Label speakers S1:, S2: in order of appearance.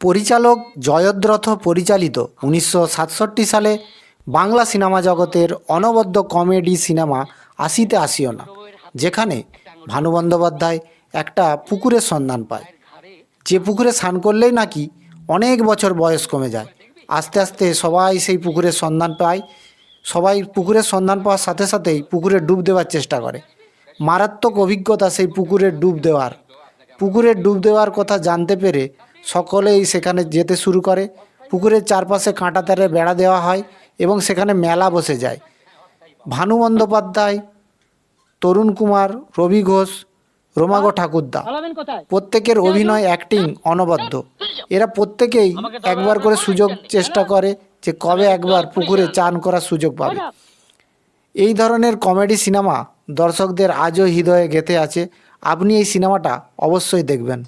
S1: পরিচালক জয়দ্রথ পরিচালিত উনিশশো সাতষট্টি সালে বাংলা সিনেমা জগতের অনবদ্য কমেডি সিনেমা আসিতে আসিও না, যেখানে ভানু বন্দ্যোপাধ্যায় একটা পুকুরের সন্ধান পায়। যে পুকুরে স্নান করলেই নাকি অনেক বছর বয়স কমে যায়। আস্তে আস্তে সবাই সেই পুকুরের সন্ধান পায়। সবাই পুকুরের সন্ধান পাওয়ার সাথে সাথেই পুকুরে ডুব দেওয়ার চেষ্টা করে। মারাত্মক অভিজ্ঞতা সেই পুকুরে ডুব দেওয়ার পুকুরে ডুব দেওয়ার কথা জানতে পেরে সকলেই সেখানে যেতে শুরু করে। পুকুরের চারপাশে কাঁটা তারে বেড়া দেওয়া হয় এবং সেখানে মেলা বসে যায়। ভানু বন্দ্যোপাধ্যায় তরুণ কুমার রবি ঘোষ রোমাগো ঠাকুরদা। প্রত্যেকের অভিনয় অ্যাক্টিং অনবদ্য। এরা প্রত্যেকেই একবার করে সুযোগ চেষ্টা করে যে কবে একবার পুকুরে চান করার সুযোগ পাবে। এই ধরনের কমেডি সিনেমা দর্শকদের আজও হৃদয়ে গেঁথে আছে। আপনি এই সিনেমাটা অবশ্যই দেখবেন।